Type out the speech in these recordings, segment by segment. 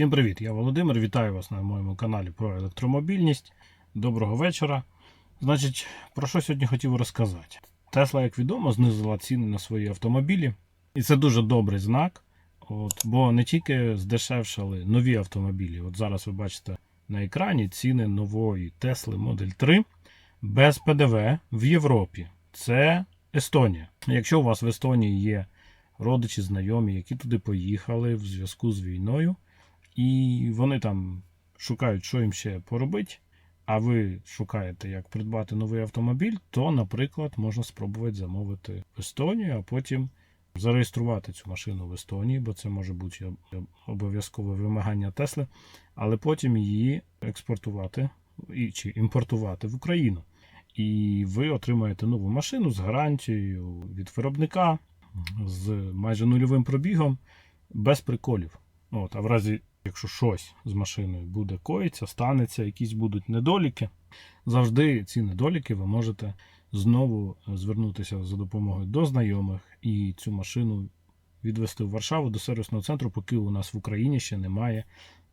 Всім привіт! Я Володимир. Вітаю вас на моєму каналі про електромобільність. Доброго вечора. Значить, про що сьогодні хотів розказати? Тесла, як відомо, знизила ціни на свої автомобілі, і це дуже добрий знак. От, бо не тільки здешевшали нові автомобілі. От зараз ви бачите на екрані ціни нової Tesla Model 3 без ПДВ в Європі. Це Естонія. Якщо у вас в Естонії є родичі, знайомі, які туди поїхали в зв'язку з війною, і вони там шукають, що їм ще поробити, а ви шукаєте, як придбати новий автомобіль, то, наприклад, можна спробувати замовити в Естонію, а потім зареєструвати цю машину в Естонії, бо це може бути обов'язкове вимагання Тесли, але потім її експортувати чи імпортувати в Україну. І ви отримаєте нову машину з гарантією від виробника, з майже нульовим пробігом, без приколів. От, а в разі, якщо щось з машиною буде коїться, станеться, якісь будуть недоліки, завжди ці недоліки ви можете знову звернутися за допомогою до знайомих і цю машину відвести в Варшаву до сервісного центру, поки у нас в Україні ще немає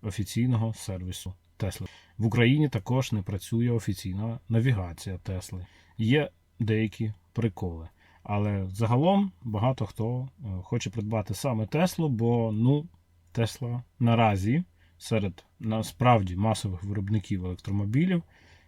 офіційного сервісу Тесли. В Україні також не працює офіційна навігація Тесли. Є деякі приколи. Але загалом багато хто е, хоче придбати саме Теслу, бо ну, Тесла наразі серед насправді масових виробників електромобілів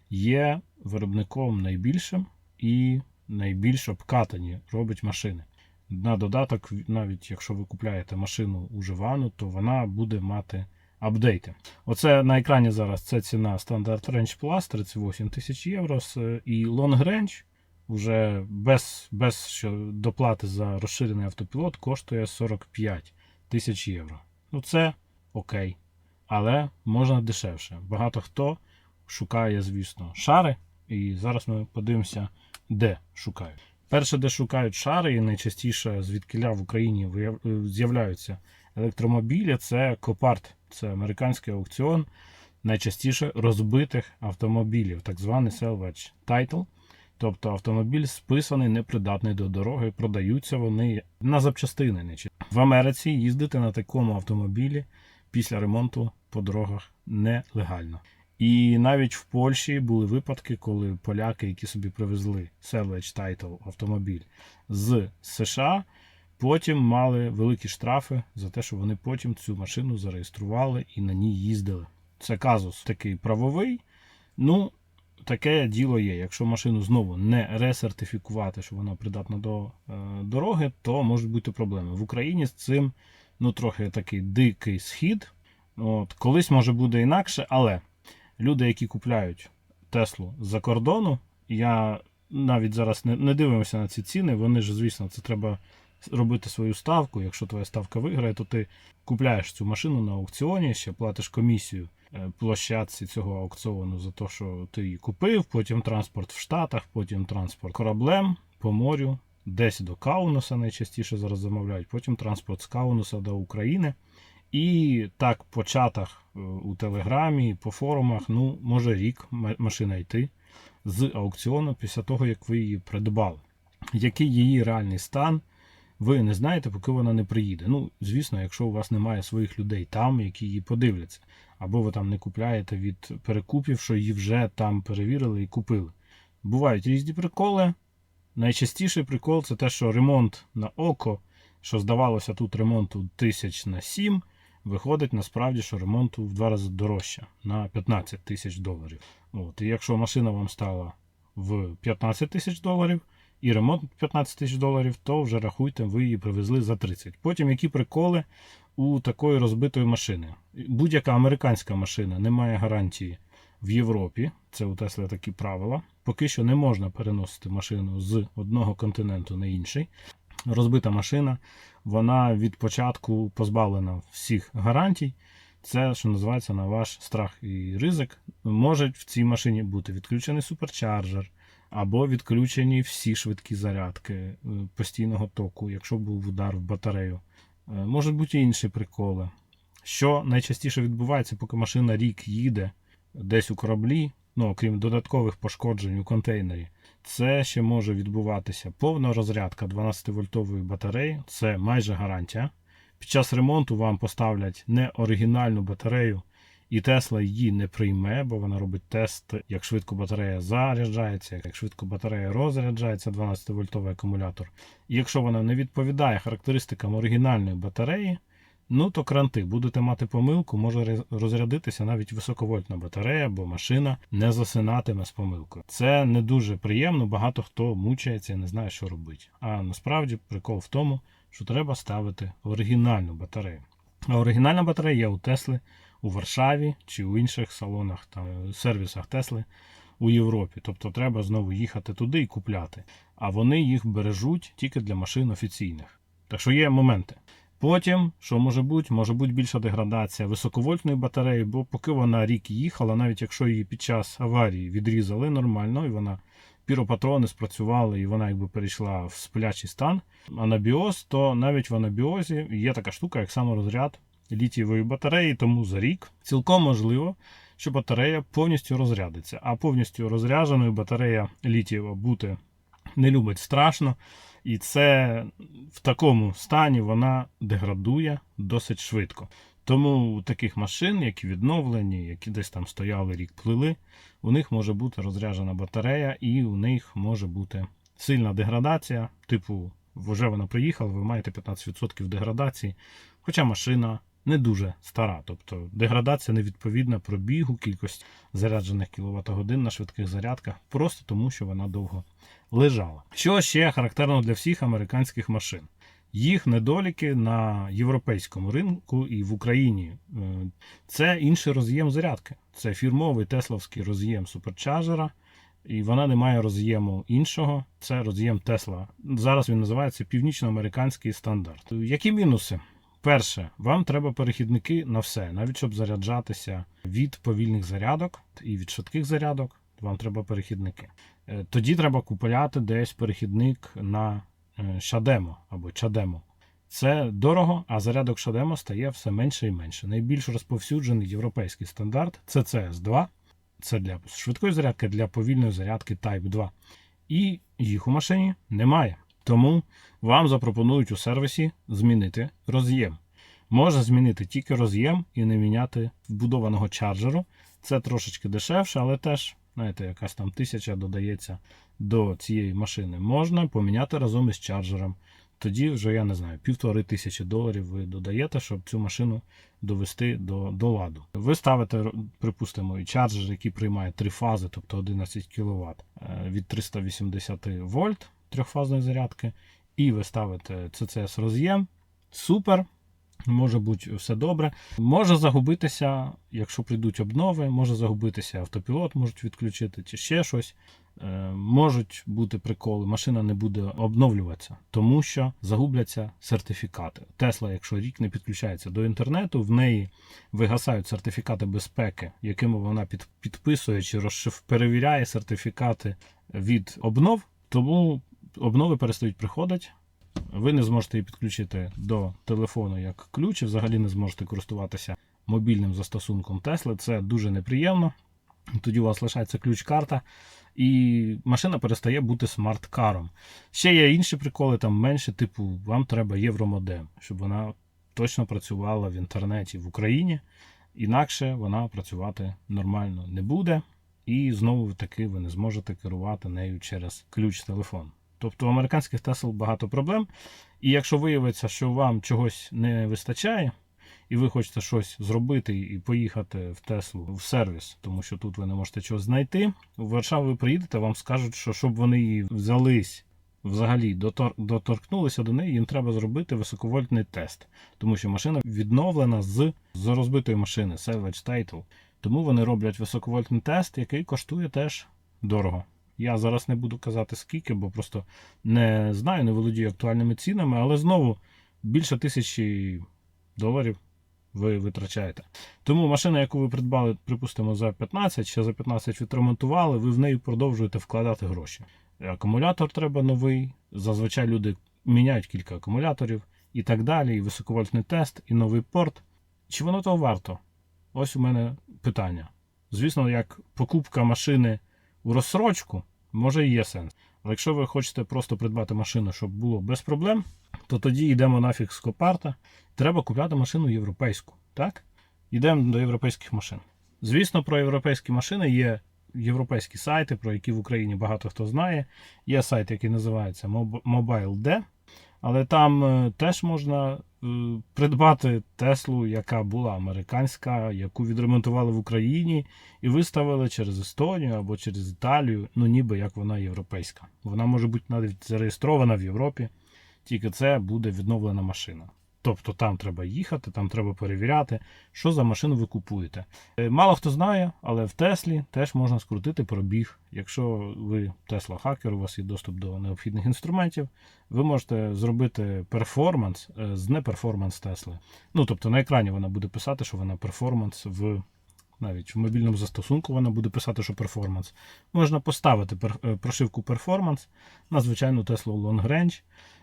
є виробником найбільшим і найбільш обкатані робить машини. На додаток, навіть якщо ви купляєте машину уживану, то вона буде мати апдейти. Оце на екрані зараз це ціна Standard Range Plus 38 тисяч євро і Long Range вже без, без доплати за розширений автопілот коштує 45 тисяч євро. Ну це окей. Але можна дешевше. Багато хто шукає, звісно, шари. І зараз ми подивимося, де шукають. Перше, де шукають шари, і найчастіше звідкиля в Україні з'являються електромобілі, це Copart. Це американський аукціон найчастіше розбитих автомобілів, так званий salvage title. Тобто автомобіль списаний, непридатний до дороги, продаються вони на запчастини. не чи- В Америці їздити на такому автомобілі після ремонту по дорогах нелегально. І навіть в Польщі були випадки, коли поляки, які собі привезли Salvage Title автомобіль з США, потім мали великі штрафи за те, що вони потім цю машину зареєстрували і на ній їздили. Це казус такий правовий. Ну, таке діло є. Якщо машину знову не ресертифікувати, що вона придатна до е, дороги, то можуть бути проблеми. В Україні з цим ну, трохи такий дикий схід. От, колись може буде інакше, але люди, які купляють Теслу з-за кордону, я навіть зараз не, не дивимося на ці ціни. Вони ж, звісно, це треба робити свою ставку. Якщо твоя ставка виграє, то ти купляєш цю машину на аукціоні, ще платиш комісію площадці цього аукціону за те, що ти її купив, потім транспорт в Штатах, потім транспорт кораблем по морю, десь до Каунуса найчастіше зараз замовляють, потім транспорт з Каунуса до України. І так по чатах е, у Телеграмі, по форумах, ну, може рік машина йти з аукціону після того, як ви її придбали. Який її реальний стан, ви не знаєте, поки вона не приїде. Ну, звісно, якщо у вас немає своїх людей там, які її подивляться, або ви там не купляєте від перекупів, що її вже там перевірили і купили. Бувають різні приколи. Найчастіший прикол це те, що ремонт на око, що здавалося тут ремонту тисяч на 7, виходить насправді, що ремонту в два рази дорожче на 15 тисяч доларів. От, і якщо машина вам стала в 15 тисяч доларів і ремонт 15 тисяч доларів, то вже рахуйте, ви її привезли за 30. Потім які приколи у такої розбитої машини. Будь-яка американська машина не має гарантії в Європі. Це у Тесли такі правила. Поки що не можна переносити машину з одного континенту на інший. Розбита машина, вона від початку позбавлена всіх гарантій. Це, що називається, на ваш страх і ризик. Може в цій машині бути відключений суперчарджер, або відключені всі швидкі зарядки е, постійного току, якщо був удар в батарею. Е, Можуть бути інші приколи. Що найчастіше відбувається, поки машина рік їде десь у кораблі, ну окрім додаткових пошкоджень у контейнері, це ще може відбуватися повна розрядка 12-вольтової батареї, це майже гарантія. під час ремонту вам поставлять не оригінальну батарею, і Тесла її не прийме, бо вона робить тест, як швидко батарея заряджається, як швидко батарея розряджається 12-вольтовий акумулятор. І якщо вона не відповідає характеристикам оригінальної батареї, ну то кранти, будете мати помилку, може розрядитися навіть високовольтна батарея, бо машина не засинатиме з помилкою. Це не дуже приємно, багато хто мучається і не знає, що робити. А насправді прикол в тому, що треба ставити оригінальну батарею. А оригінальна батарея у Тесли у Варшаві чи у інших салонах, там, сервісах Тесли у Європі. Тобто треба знову їхати туди і купляти. А вони їх бережуть тільки для машин офіційних. Так що є моменти. Потім, що може бути, може бути більша деградація високовольтної батареї, бо поки вона рік їхала, навіть якщо її під час аварії відрізали нормально, і вона піропатрони спрацювали, і вона якби перейшла в сплячий стан, анабіоз, то навіть в анабіозі є така штука, як саморозряд літієвої батареї, тому за рік цілком можливо, що батарея повністю розрядиться. А повністю розрядженою батарея літієва бути не любить страшно. І це в такому стані вона деградує досить швидко. Тому у таких машин, які відновлені, які десь там стояли рік плили, у них може бути розряджена батарея, і у них може бути сильна деградація. Типу, вже вона приїхала, ви маєте 15% деградації. Хоча машина не дуже стара. Тобто деградація невідповідна пробігу, кількість заряджених кіловат годин на швидких зарядках, просто тому, що вона довго лежала. Що ще характерно для всіх американських машин? Їх недоліки на європейському ринку і в Україні е, це інший роз'єм зарядки. Це фірмовий тесловський роз'єм суперчарджера, і вона не має роз'єму іншого. Це роз'єм Тесла. Зараз він називається північноамериканський стандарт. Які мінуси? Перше, вам треба перехідники на все, навіть щоб заряджатися від повільних зарядок і від швидких зарядок. Вам треба перехідники. Е, Тоді треба купувати десь перехідник на Шадемо або Чадемо. Це дорого, а зарядок Шадемо стає все менше і менше. Найбільш розповсюджений європейський стандарт це CS2. Це для швидкої зарядки, для повільної зарядки Type 2. І їх у машині немає. Тому вам запропонують у сервісі змінити роз'єм. Може змінити тільки роз'єм і не міняти вбудованого чарджеру. Це трошечки дешевше, але теж, знаєте, якась там тисяча додається до цієї машини. Можна поміняти разом із чарджером. Тоді вже, я не знаю, півтори тисячі доларів ви додаєте, щоб цю машину довести до, до ладу. Ви ставите, припустимо, і чарджер, який приймає три фази, тобто 11 кВт від 380 вольт трьохфазної зарядки, і ви ставите CCS роз'єм. Супер. Може бути все добре. Може загубитися, якщо прийдуть обнови, може загубитися автопілот, можуть відключити чи ще щось. Е, можуть бути приколи, машина не буде обновлюватися, тому що загубляться сертифікати. Тесла, якщо рік не підключається до інтернету, в неї вигасають сертифікати безпеки, якими вона під, підписує чи розшиф, перевіряє сертифікати від обнов, тому обнови перестають приходити. Ви не зможете її підключити до телефону як ключ, і взагалі не зможете користуватися мобільним застосунком Tesla. Це дуже неприємно. Тоді у вас лишається ключ-карта, і машина перестає бути смарт-каром. Ще є інші приколи, там менше, типу, вам треба євромодем, щоб вона точно працювала в інтернеті в Україні. Інакше вона працювати нормально не буде. І знову таки ви не зможете керувати нею через ключ-телефон. Тобто у американських Тесл багато проблем. І якщо виявиться, що вам чогось не вистачає, і ви хочете щось зробити і поїхати в Теслу в сервіс, тому що тут ви не можете чогось знайти. В Варшаву ви приїдете, вам скажуть, що щоб вони її взялись взагалі дотор... доторкнулися до неї, їм треба зробити високовольтний тест, тому що машина відновлена з, з розбитої машини Salvage Title. Тому вони роблять високовольтний тест, який коштує теж дорого. Я зараз не буду казати скільки, бо просто не знаю, не володію актуальними цінами, але знову більше тисячі доларів ви витрачаєте. Тому машина, яку ви придбали, припустимо, за 15, ще за 15 відремонтували, ви в неї продовжуєте вкладати гроші. Акумулятор треба новий. Зазвичай люди міняють кілька акумуляторів і так далі, і високовольтний тест, і новий порт. Чи воно того варто? Ось у мене питання. Звісно, як покупка машини у розсрочку, може і є сенс. Але якщо ви хочете просто придбати машину, щоб було без проблем, то тоді йдемо нафіг з Копарта. Треба купляти машину європейську. Так? Йдемо до європейських машин. Звісно, про європейські машини є європейські сайти, про які в Україні багато хто знає. Є сайт, який називається MobileD, але там е, теж можна придбати Теслу, яка була американська, яку відремонтували в Україні і виставили через Естонію або через Італію, ну ніби як вона європейська. Вона може бути навіть зареєстрована в Європі, тільки це буде відновлена машина. Тобто там треба їхати, там треба перевіряти, що за машину ви купуєте. Е, Мало хто знає, але в Теслі теж можна скрутити пробіг. Якщо ви Тесла хакер, у вас є доступ до необхідних інструментів, ви можете зробити перформанс е, з неперформанс Тесли. Ну тобто на екрані вона буде писати, що вона перформанс в. Навіть в мобільному застосунку вона буде писати, що перформанс. Можна поставити е, прошивку перформанс на звичайну Tesla Long Range.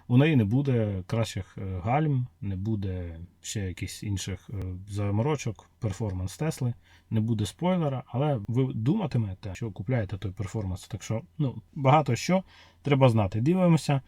У неї не буде кращих е, гальм, не буде ще якихось інших е, заморочок, перформанс Тесли, не буде спойлера, але ви думатимете, що купляєте той перформанс. Так що ну, багато що треба знати. Дивимося.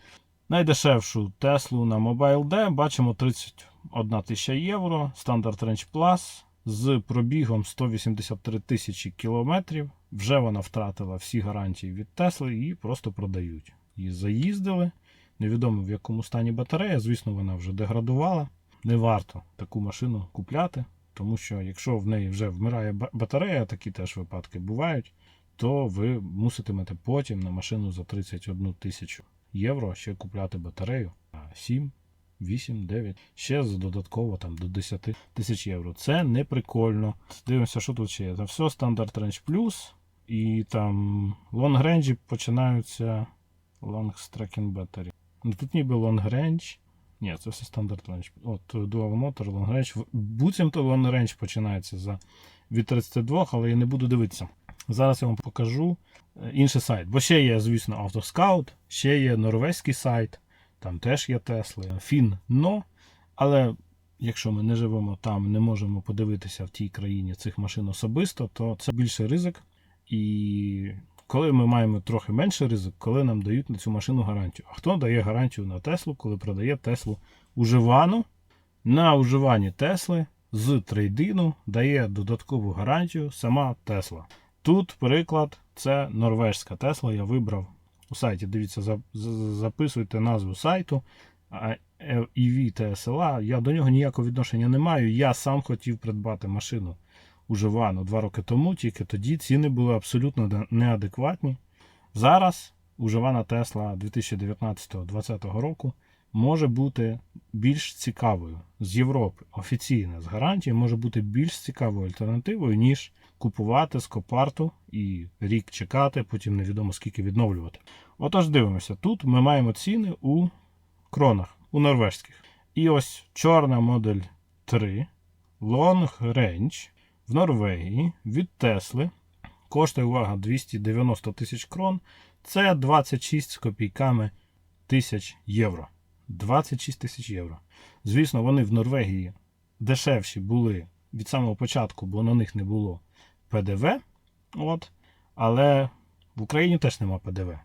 Найдешевшу Теслу на Mobile D бачимо 31 тисяча євро, Standard Range Plus з пробігом 183 тисячі кілометрів. Вже вона втратила всі гарантії від Тесли і просто продають. Її заїздили. Невідомо в якому стані батарея. Звісно, вона вже деградувала. Не варто таку машину купляти, тому що якщо в неї вже вмирає батарея, такі теж випадки бувають, то ви муситимете потім на машину за 31 тисячу євро ще купляти батарею. А 7, 8, 9, ще додатково там до 10 тисяч євро. Це не прикольно. Дивимося, що тут ще є. Це все стандарт Range Plus. І там range починаються long tracking battery. Ну тут ніби long range. Ні, це все стандарт range. От Dual Motor, long range. Буцімто long range починається за від 32, але я не буду дивитися. Зараз я вам покажу е, інший сайт. Бо ще є, звісно, Autoscout, ще є норвезький сайт, там теж є Тесли, Finno. Але якщо ми не живемо там, не можемо подивитися в тій країні цих машин особисто, то це більший ризик. І коли ми маємо трохи менший ризик, коли нам дають на цю машину гарантію. А хто дає гарантію на Теслу, коли продає Теслу уживану? На уживанні Тесли з трейдину дає додаткову гарантію сама Тесла. Тут приклад це норвежська Тесла. Я вибрав у сайті. Дивіться, за- за- записуйте назву сайту. Е, EV TSLA. Я до нього ніякого відношення не маю. Я сам хотів придбати машину уживану два роки тому, тільки тоді ціни були абсолютно неадекватні. Зараз уживана Тесла 2019-2020 року може бути більш цікавою з Європи. Офіційна з гарантією може бути більш цікавою альтернативою, ніж купувати з копарту і рік чекати, потім невідомо скільки відновлювати. Отож, дивимося, тут ми маємо ціни у кронах, у норвежських. І ось чорна модель 3 Long Range в Норвегії від Тесли. Коштує увага 290 тисяч крон. Це 26 з копійками тисяч євро. 26 тисяч євро. Звісно, вони в Норвегії дешевші були від самого початку, бо на них не було ПДВ. От. Але в Україні теж нема ПДВ.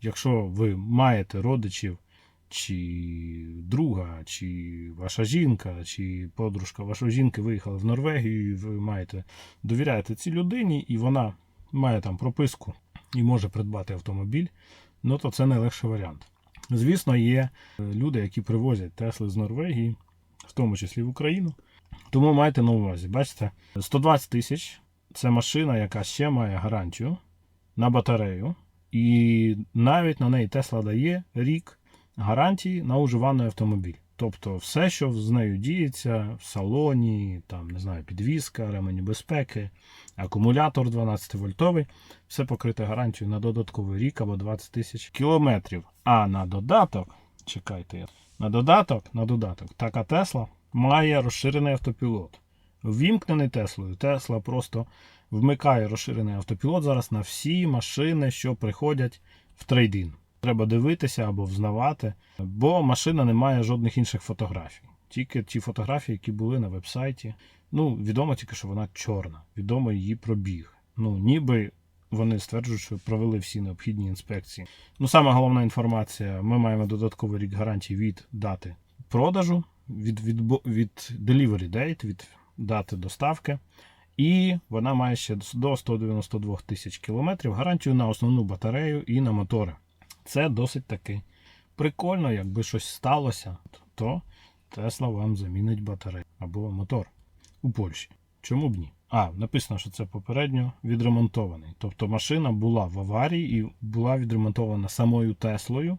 Якщо ви маєте родичів, чи друга, чи ваша жінка, чи подружка вашої жінки виїхала в Норвегію, і ви маєте довіряєте цій людині, і вона має там прописку і може придбати автомобіль, ну то це найлегший варіант. Звісно, є е, люди, які привозять Тесли з Норвегії, в тому числі в Україну. Тому майте на увазі, бачите, 120 тисяч це машина, яка ще має гарантію на батарею, і навіть на неї Тесла дає рік гарантії на уживаний автомобіль. Тобто все, що з нею діється в салоні, там, не знаю, підвізка, ремені безпеки, акумулятор 12 вольтовий, все покрите гарантією на додатковий рік або 20 тисяч кілометрів. А на додаток, чекайте, на додаток, на додаток, така Тесла має розширений автопілот. Ввімкнений Теслою, Тесла просто вмикає розширений автопілот зараз на всі машини, що приходять в трейдин. Треба дивитися або взнавати, бо машина не має жодних інших фотографій. Тільки ті фотографії, які були на вебсайті. Ну, відомо тільки, що вона чорна, відомо її пробіг. Ну, ніби вони стверджують, що провели всі необхідні інспекції. Ну, саме головна інформація: ми маємо додатковий рік гарантії від дати продажу, від, від, від delivery date, від дати доставки. І вона має ще до 192 тисяч кілометрів гарантію на основну батарею і на мотори. Це досить таки прикольно, якби щось сталося, то Тесла вам замінить батарею або мотор у Польщі. Чому б ні? А, написано, що це попередньо відремонтований. Тобто машина була в аварії і була відремонтована самою Теслою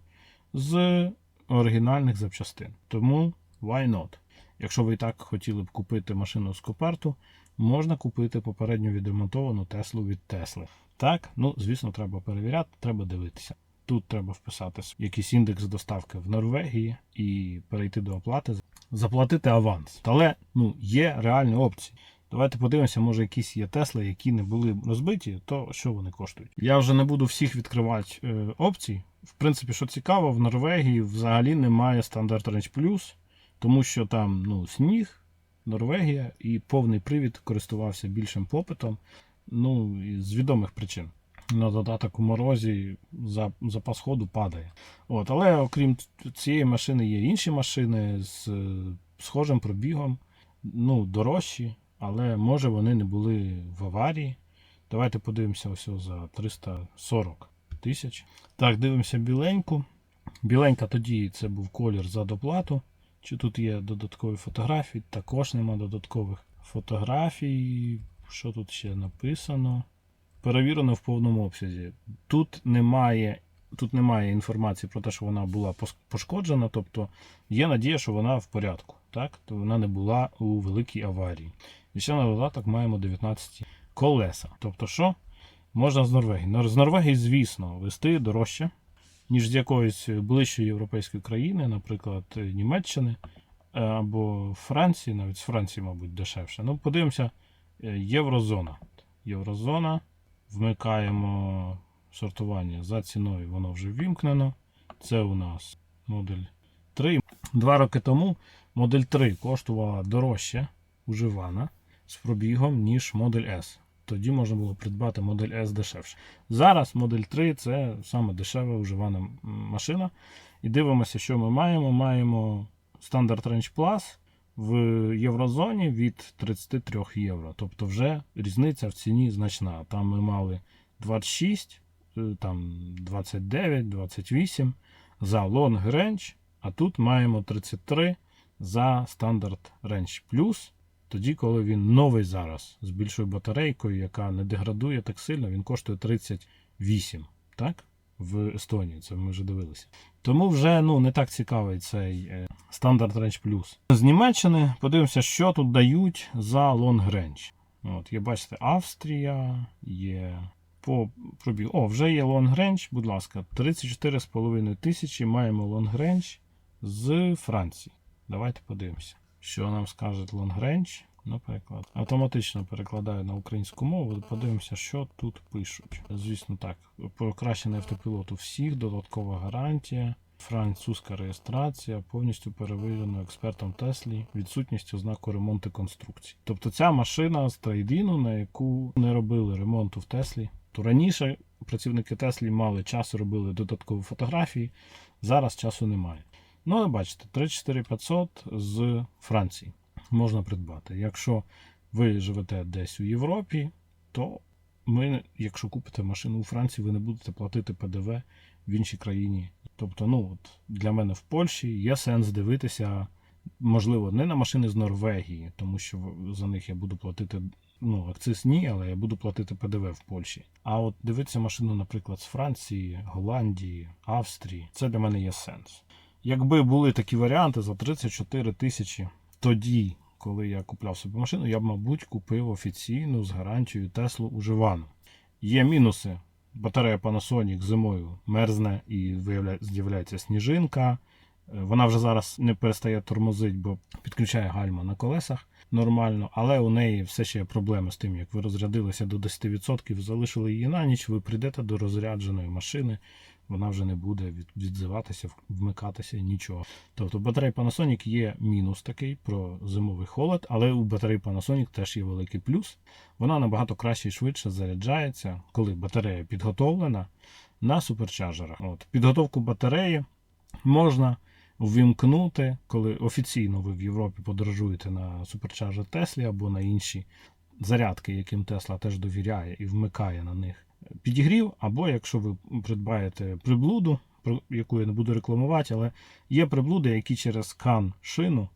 з оригінальних запчастин. Тому why not? Якщо ви і так хотіли б купити машину з Коперту, можна купити попередньо відремонтовану Теслу від Тесли. Так, ну звісно, треба перевіряти, треба дивитися. Тут треба вписати якийсь індекс доставки в Норвегії і перейти до оплати, заплатити аванс. Але ну, є реальні опції. Давайте подивимося, може якісь є Тесли, які не були розбиті, то що вони коштують. Я вже не буду всіх відкривати е, опцій. В принципі, що цікаво, в Норвегії взагалі немає стандарт Range Plus, тому що там ну, сніг, Норвегія і повний привід користувався більшим попитом. Ну, з відомих причин. На додаток у морозі за- запас ходу падає. От, але окрім цієї машини є інші машини з е, схожим пробігом, ну, дорожчі, але може вони не були в аварії. Давайте подивимося ось за 340 тисяч. Так, дивимося біленьку. Біленька тоді це був колір за доплату. Чи тут є додаткові фотографії? Також нема додаткових фотографій. Що тут ще написано? Перевірено в повному обсязі. Тут немає, тут немає інформації про те, що вона була пошкоджена, тобто є надія, що вона в порядку. Так? То вона не була у великій аварії. І ще на додаток маємо 19 колеса. Тобто, що? Можна з Норвегії. З Норвегії, звісно, вести дорожче, ніж з якоїсь ближчої європейської країни, наприклад, Німеччини е, або Франції, навіть з Франції, мабуть, дешевше. Ну, подивимося, е, єврозона. Єврозона. Вмикаємо сортування за ціною, воно вже ввімкнено. Це у нас модель 3. Два роки тому модель 3 коштувала дорожче уживана з пробігом, ніж модель S. Тоді можна було придбати модель S дешевше. Зараз модель 3 це саме дешева уживана машина. І дивимося, що ми маємо. Маємо Standard Range Plus в єврозоні від 33 євро. Тобто вже різниця в ціні значна. Там ми мали 26, е, там 29, 28 за Long Range, а тут маємо 33 за Standard Range Plus. Тоді, коли він новий зараз з більшою батарейкою, яка не деградує так сильно, він коштує 38, так? В Естонії, це ми вже дивилися. Тому вже ну, не так цікавий цей е, Standard Range Plus. З Німеччини подивимося, що тут дають за Long Range. От, є, бачите, Австрія, є по пробігу. О, вже є Long Range, будь ласка, 34,5 тисячі маємо Long Range з Франції. Давайте подивимося, що нам скаже Long Range. Наприклад, автоматично перекладаю на українську мову. Подивимося, що тут пишуть. Звісно, так, покращений автопілот у всіх, додаткова гарантія, французька реєстрація, повністю перевірено експертом Теслі, відсутність ознаку ремонту конструкцій. Тобто ця машина з трейдіну, на яку не робили ремонту в Теслі, то раніше працівники Теслі мали час робили додаткові фотографії, зараз часу немає. Ну, бачите, 34500 з Франції можна придбати. Якщо ви живете десь у Європі, то ми, якщо купите машину у Франції, ви не будете платити ПДВ в іншій країні. Тобто, ну от для мене в Польщі є сенс дивитися, можливо, не на машини з Норвегії, тому що за них я буду платити. Ну, акциз ні, але я буду платити ПДВ в Польщі. А от дивитися машину, наприклад, з Франції, Голландії, Австрії, це для мене є сенс. Якби були такі варіанти за 34 тисячі, тоді, коли я купляв собі машину, я б, мабуть, купив офіційну з гарантією Теслу уживану. Є мінуси. Батарея Panasonic зимою мерзне і з'являється сніжинка. Е, Вона вже зараз не перестає тормозити, бо підключає гальма на колесах нормально, але у неї все ще є проблеми з тим, як ви розрядилися до 10%, залишили її на ніч, ви прийдете до розрядженої машини, вона вже не буде відзиватися, вмикатися, нічого. Тобто в батареї Panasonic є мінус такий про зимовий холод, але у батареї Panasonic теж є великий плюс. Вона набагато краще і швидше заряджається, коли батарея підготовлена на суперчарджерах. От. Підготовку батареї можна ввімкнути, коли офіційно ви в Європі подорожуєте на суперчарджер Теслі або на інші зарядки, яким Тесла теж довіряє і вмикає на них підігрів, або якщо ви придбаєте приблуду, яку я не буду рекламувати, але є приблуди, які через кан шину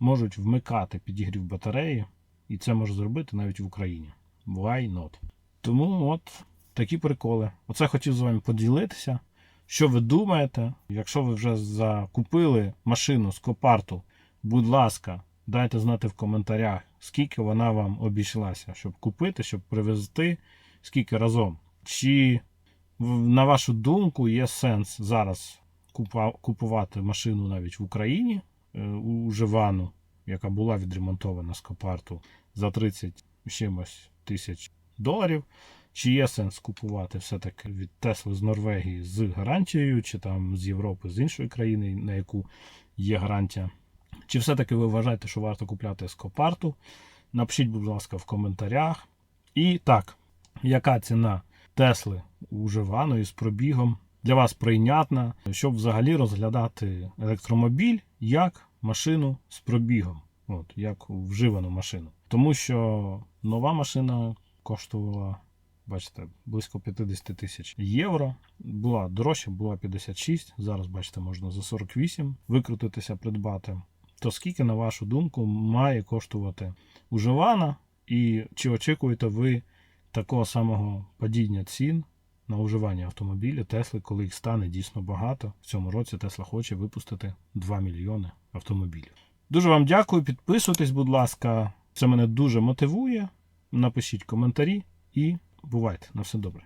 можуть вмикати підігрів батареї, і це може зробити навіть в Україні. Why not? Тому от такі приколи. Оце хотів з вами поділитися. Що ви думаєте? Якщо ви вже закупили машину з Копарту, будь ласка, дайте знати в коментарях, скільки вона вам обійшлася, щоб купити, щоб привезти, скільки разом. Чи на вашу думку є сенс зараз купувати машину навіть в Україні е, у Живану, яка була відремонтована з Копарту за 30 чимось тисяч доларів? Чи є сенс купувати все-таки від Тесли з Норвегії з гарантією, чи там з Європи, з іншої країни, на яку є гарантія? Чи все-таки ви вважаєте, що варто купляти з Копарту? Напишіть, будь ласка, в коментарях. І так, яка ціна Тесли уживаної з пробігом для вас прийнятна, щоб взагалі розглядати електромобіль як машину з пробігом, от, як вживану машину. Тому що нова машина коштувала, бачите, близько 50 тисяч євро. Була дорожча, була 56. Зараз, бачите, можна за 48 викрутитися, придбати. То скільки, на вашу думку, має коштувати уживана? І чи очікуєте ви такого самого падіння цін на уживання автомобіля Тесли, коли їх стане дійсно багато? В цьому році Тесла хоче випустити 2 мільйони автомобілів. Дуже вам дякую, підписуйтесь, будь ласка. Це мене дуже мотивує. Напишіть коментарі і бувайте на все добре.